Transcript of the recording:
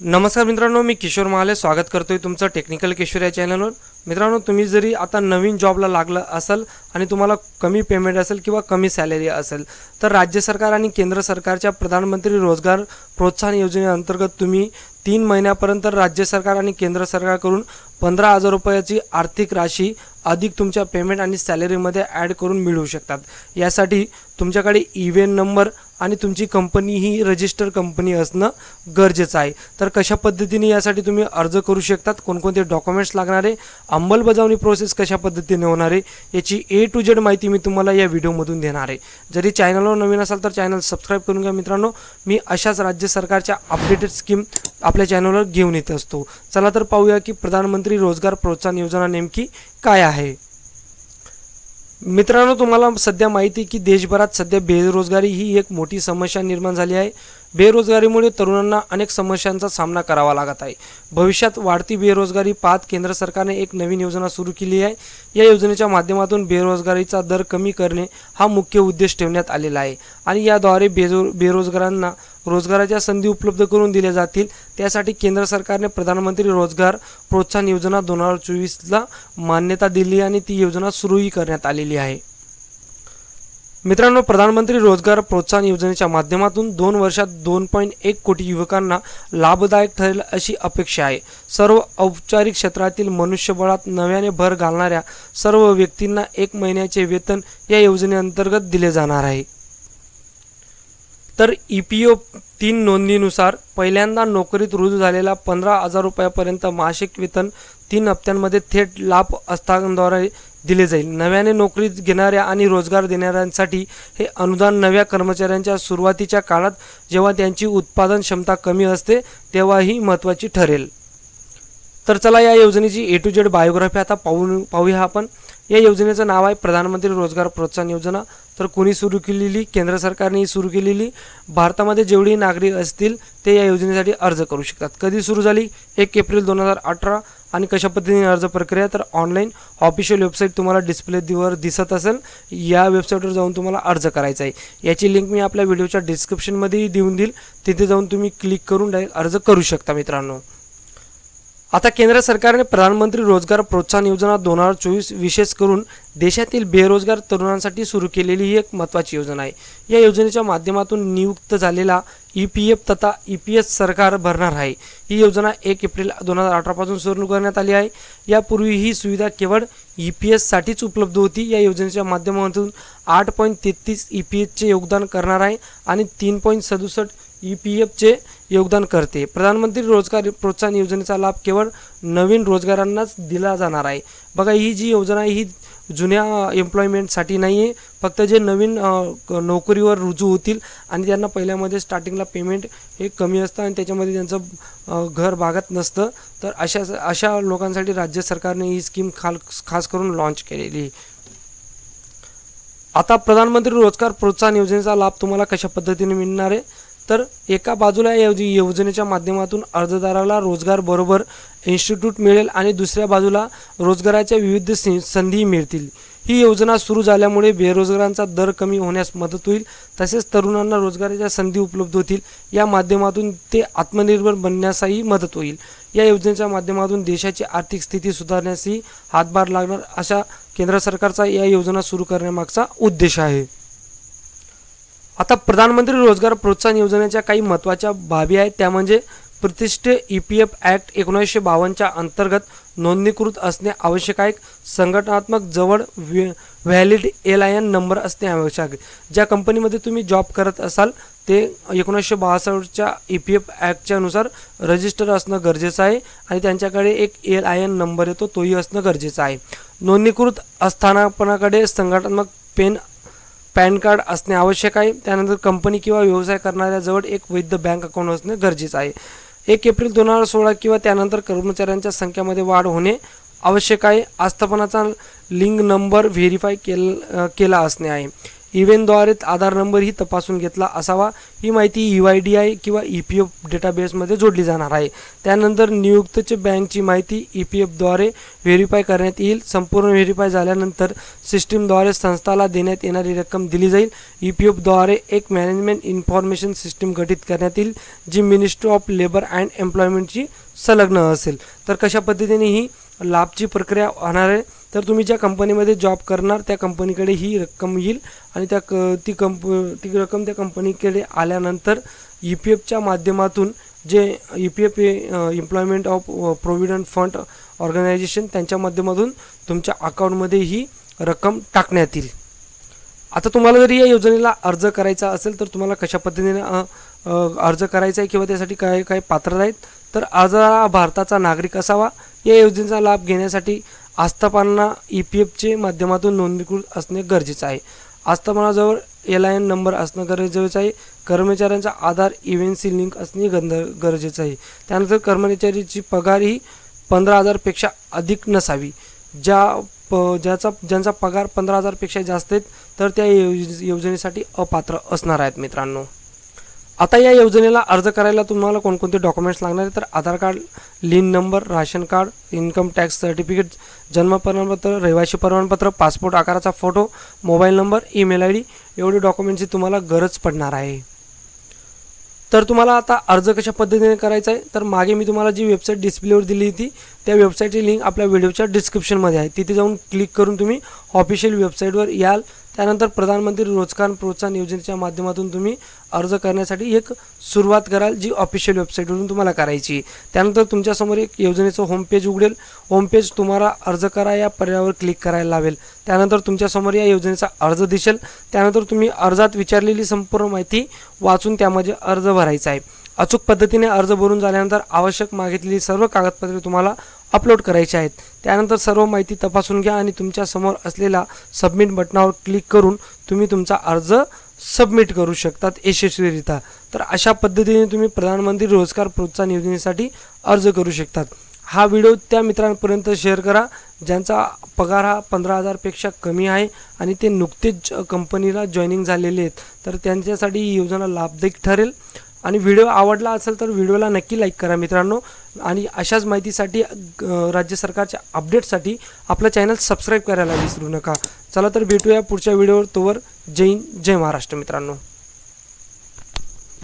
नमस्कार मित्रांनो मी किशोर महाले. स्वागत करतोय तुमचं टेक्निकल किशोर या चॅनलवर मित्रांनो तुम्ही जरी आता नवीन जॉबला लागलं असाल आणि तुम्हाला कमी पेमेंट असेल किंवा कमी सॅलरी असेल तर राज्य सरकार आणि केंद्र सरकारच्या प्रधानमंत्री रोजगार प्रोत्साहन योजनेअंतर्गत तुम्ही तीन महिन्यापर्यंत राज्य सरकार आणि केंद्र सरकारकडून पंधरा हजार रुपयाची आर्थिक राशी अधिक तुमच्या पेमेंट आणि सॅलरीमध्ये ॲड करून मिळवू शकतात. यासाठी तुमच्याकडे इव्हेन नंबर आणि तुमची कंपनी ही रजिस्टर कंपनी असणं गरजेचं आहे. तर कशा पद्धतीने यासाठी तुम्ही अर्ज करू शकतात? कोणकोणते डॉक्युमेंट्स लागणारे अंमलबजावणी प्रोसेस कशा पद्धतीने होणार आहे? याची ए टू जेड माहिती मी तुम्हाला या व्हिडिओमधून देणार आहे. जरी चॅनलवर नवीन असाल तर चॅनल सबस्क्राईब करून घ्या मित्रांनो. मी अशाच राज्य सरकारच्या अपडेटेड स्कीम आपल्या चॅनलवर घेऊन येत असतो. चला तर पाहूया की प्रधानमंत्री रोजगार प्रोत्साहन योजना नेमकी काय आहे? मित्रांनो तुम्हाला सध्या माहिती आहे की देशभरात सध्या बेरोजगारी ही एक मोठी समस्या निर्माण झाली आहे. बेरोजगारीमुळे तरुणांना अनेक समस्यांचा सामना करावा लागत आहे. भविष्यात वाढती बेरोजगारी पाहत केंद्र सरकारने एक नवीन योजना सुरू केली आहे. या योजनेच्या माध्यमातून बेरोजगारीचा दर कमी करणे हा मुख्य उद्देश ठेवण्यात आलेला आहे. आणि याद्वारे बेरो बेरोजगारांना रोजगाराच्या संधी उपलब्ध करून दिल्या जातील. त्यासाठी केंद्र सरकारने प्रधानमंत्री रोजगार प्रोत्साहन योजना दोन हजार चोवीसला मान्यता दिली आणि ती योजना सुरूही करण्यात आलेली आहे. मित्रांनो प्रधानमंत्री रोजगार प्रोत्साहन योजनेच्या माध्यमातून दोन वर्षात दोन पॉईंट एक कोटी युवकांना लाभदायक ठरेल अशी अपेक्षा आहे. सर्व औपचारिक क्षेत्रातील मनुष्यबळात नव्याने भर घालणाऱ्या सर्व व्यक्तींना एक महिन्याचे वेतन या योजनेअंतर्गत दिले जाणार आहे. तर ई पी ओ तीन नोंदणीनुसार पहिल्यांदा नोकरीत रुजू झालेला पंधरा हजार रुपयापर्यंत मासिक वेतन तीन हप्त्यांमध्ये थेट लाभ हस्तांद्वारे दिले जाईल. नव्याने नोकरीत घेणाऱ्या आणि रोजगार देणाऱ्यांसाठी हे अनुदान नव्या कर्मचाऱ्यांच्या सुरुवातीच्या काळात जेव्हा त्यांची उत्पादन क्षमता कमी असते तेव्हाही महत्त्वाची ठरेल. तर चला या योजनेची ए टू जेड बायोग्राफी आता पाहू पाहूया आपण. या योजनेचं नाव आहे प्रधानमंत्री रोजगार प्रोत्साहन योजना. तर कोणी सुरू केलेली केंद्र सरकारने ही सुरू केलेली भारतामध्ये जेवढी नागरिक असतील ते या योजनेसाठी अर्ज करू शकतात. कधी सुरू झाली? एक एप्रिल दोन हजार अठरा. आणि कशा पद्धतीने अर्ज प्रक्रिया? तर ऑनलाईन ऑफिशियल वेबसाईट तुम्हाला डिस्प्लेवर दिसत असेल. या वेबसाईटवर जाऊन तुम्हाला अर्ज करायचा आहे. याची लिंक मी आपल्या व्हिडिओच्या डिस्क्रिप्शनमध्येही देऊन देईल. तिथे जाऊन तुम्ही क्लिक करून डायरेक्ट अर्ज करू शकता मित्रांनो. आता केंद्र सरकारने प्रधानमंत्री रोजगार प्रोत्साहन योजना दोन हजार चोवीस विशेष करून देशातील बेरोजगार तरुणांसाठी सुरू केलेली ही एक महत्त्वाची योजना आहे. या योजनेच्या माध्यमातून नियुक्त झालेला ई पी एफ तथा ई पी एस सरकार भरणार आहे. ही योजना एक एप्रिल दोन हजार अठरापासून सुरू करण्यात आली आहे. यापूर्वी ही सुविधा केवळ ई पी एससाठीच उपलब्ध होती. या योजनेच्या माध्यमातून आठ पॉईंट तेहतीस ई पी एसचे योगदान करणार आहे आणि तीन पॉईंट सदुसष्ट ई पी एफचे योगदान करते. प्रधानमंत्री रोजगार प्रोत्साहन योजनेचा लाभ केवळ नवीन रोजगारांनाच दिला जाणार आहे. बघा ही जी योजना आहे ही जुन्या एम्प्लॉयमेंटसाठी नाही आहे फक्त जे नवीन नोकरीवर रुजू होतील आणि त्यांना पहिल्यामध्ये स्टार्टिंगला पेमेंट हे कमी असतं आणि त्याच्यामध्ये त्यांचं घर भागत नसतं तर अशा अशा लोकांसाठी राज्य सरकारने ही स्कीम खाल खास करून लॉन्च केलेली आहे. आता प्रधानमंत्री रोजगार प्रोत्साहन योजनेचा लाभ तुम्हाला कशा पद्धतीने मिळणार आहे? तर एका बाजूला या योजनेच्या माध्यमातून अर्जदाराला रोजगार बरोबर इन्स्टिट्यूट मिळेल आणि दुसऱ्या बाजूला रोजगाराच्या विविध संधी मिळतील. ही योजना सुरू झाल्यामुळे बेरोजगारांचा दर कमी होण्यास मदत होईल. तसेच तरुणांना रोजगाराच्या संधी उपलब्ध होतील. या माध्यमातून ते आत्मनिर्भर बनण्यासही मदत होईल. या योजनेच्या माध्यमातून देशाची आर्थिक स्थिती सुधारण्यासही हातभार लागणार अशा केंद्र सरकारचा या योजना सुरू करण्यामागचा उद्देश आहे. आता प्रधानमंत्री रोजगार प्रोत्साहन योजनेच्या काही महत्त्वाच्या बाबी आहेत. त्या म्हणजे प्रतिष्ठित ई पी एफ ॲक्ट एकोणीसशे बावन्नच्या अंतर्गत नोंदणीकृत असणे आवश्यक आहे. संघटनात्मक जवळ valid L I N number असणे आवश्यक आहे. ज्या कंपनीमध्ये तुम्ही जॉब करत असाल ते एकोणीसशे बासष्टच्या ई पी एफ ॲक्टच्या नुसार रजिस्टर असणं गरजेचं आहे आणि त्यांच्याकडे एक एल आय एन नंबर येतो तोही असणं गरजेचं आहे. नोंदणीकृत अस्थानापनाकडे संघटनात्मक पेन पॅन कार्ड असणे आवश्यक आहे. त्यानंतर कंपनी किंवा व्यवसाय करणाऱ्याजवळ एक वैध बँक अकाउंट असणे गरजेचं आहे. एक एप्रिल दोन हजार सोळा किंवा त्यानंतर कर्मचाऱ्यांच्या संख्येमध्ये वाढ होणे आवश्यक आहे. आस्थापनाचा लिंक नंबर व्हेरीफाय केल केला असणे आहे. इव्हेनद्वारे आधार नंबरही तपासून घेतला असावा. ही माहिती यू आय डी आय किंवा ई पी एफ डेटाबेसमध्ये जोडली जाणार आहे. त्यानंतर नियुक्तचे बँकची माहिती ई पी एफद्वारे व्हेरीफाय करण्यात येईल. संपूर्ण व्हेरीफाय झाल्यानंतर सिस्टीमद्वारे संस्थाला देण्यात येणारी रक्कम दिली जाईल. ई पी एफद्वारे एक मॅनेजमेंट इन्फॉर्मेशन सिस्टीम गठीत करण्यात येईल जी मिनिस्ट्री ऑफ लेबर अँड एम्प्लॉयमेंटची संलग्न असेल. तर कशा पद्धतीने ही लाभची प्रक्रिया होणार आहे? तर तुम्ही ज्या कंपनीमध्ये जॉब करणार त्या कंपनीकडे ही रक्कम येईल आणि त्या क ती कंप ती रक्कम त्या कंपनीकडे आल्यानंतर ई पी एफच्या माध्यमातून जे E P F employment of provident fund organisation त्यांच्या माध्यमातून तुमच्या अकाउंटमध्ये ही रक्कम टाकण्यात येईल. आता तुम्हाला जर या योजनेला अर्ज करायचा असेल तर तुम्हाला कशा पद्धतीने अर्ज करायचा आहे किंवा त्यासाठी काय काय पात्रता आहेत तर अर्ज हा भारताचा नागरिक असावा. या योजनेचा लाभ घेण्यासाठी आस्थापना ई पी एफचे माध्यमातून नोंदणीकृत असणे गरजेचं आहे. आस्थापनाजवळ एल आय एन नंबर असणं गरजेचं आहे. कर्मचाऱ्यांचा आधार इव्हेंटशी लिंक असणे गंध गरजेचं आहे. त्यानंतर कर्मचारीची पगार ही पंधरा हजारपेक्षा अधिक नसावी. ज्या प ज्याचा ज्यांचा पगार पंधरा हजारपेक्षा जास्त आहेत तर त्या योज योजनेसाठी अपात्र असणार आहेत मित्रांनो. आता या योजनेला अर्ज करायला तुम्हाला कोणकोणते डॉक्युमेंट्स लागणार आहेत? तर Aadhaar card LIN number ration card income tax certificate जन्म प्रमाणपत्र रहिवासी प्रमाणपत्र पासपोर्ट आकाराचा photo mobile number email I D एवढे डॉक्युमेंटची तुम्हाला गरज पडणार आहे. तर तुम्हाला आता अर्ज कशा पद्धतीने करायचा आहे? तर मागे मी तुम्हाला जी वेबसाईट डिस्प्लेवर दिली होती त्या वेबसाईटची लिंक आपल्या व्हिडिओच्या डिस्क्रिप्शनमध्ये आहे. तिथे जाऊन क्लिक करून तुम्ही ऑफिशियल वेबसाईटवर याल. त्यानंतर प्रधानमंत्री रोजगार प्रोत्साहन योजनेच्या माध्यमातून तुम्ही अर्ज करण्यासाठी एक सुरुवात कराल जी ऑफिशियल वेबसाईटवरून तुम्हाला करायची त्यानंतर तुमच्यासमोर एक योजनेचं होमपेज उघडेल. होमपेज तुम्हाला अर्ज करा या पर्यायावर क्लिक करायला लावेल. त्यानंतर तुमच्यासमोर या योजनेचा अर्ज दिसेल. त्यानंतर तुम्ही अर्जात विचारलेली संपूर्ण माहिती वाचून त्यामध्ये अर्ज भरायचा आहे. अचूक पद्धतीने अर्ज भरून झाल्यानंतर आवश्यक मागितलेली सर्व कागदपत्रे तुम्हाला अपलोड करायचे आहेत. त्यानंतर सर्व माहिती तपासून घ्या आणि तुमच्यासमोर असलेला सबमिट बटनावर क्लिक करून तुम्ही तुमचा अर्ज सबमिट करू शकतात यशस्वीरित्या. तर अशा पद्धतीने तुम्ही प्रधानमंत्री रोजगार प्रोत्साहन योजनेसाठी अर्ज करू शकतात. हा व्हिडिओ त्या मित्रांपर्यंत शेअर करा. ज्यांचा पगार हा पंधरा हजारपेक्षा कमी आहे आणि ते नुकतेच कंपनीला जॉईनिंग झालेले आहेत. तर त्यांच्यासाठी ही योजना लाभदायक ठरेल. आणि व्हिडिओ आवडला असेल तर व्हिडिओला नक्की लाईक करा मित्रांनो. आणि अशाच माहितीसाठी राज्य सरकारच्या अपडेटसाठी आपलं चॅनल सबस्क्राईब करायला विसरू नका. चला तर भेटूया पुढच्या व्हिडिओवर. तोवर जय हिंद जय महाराष्ट्र मित्रांनो.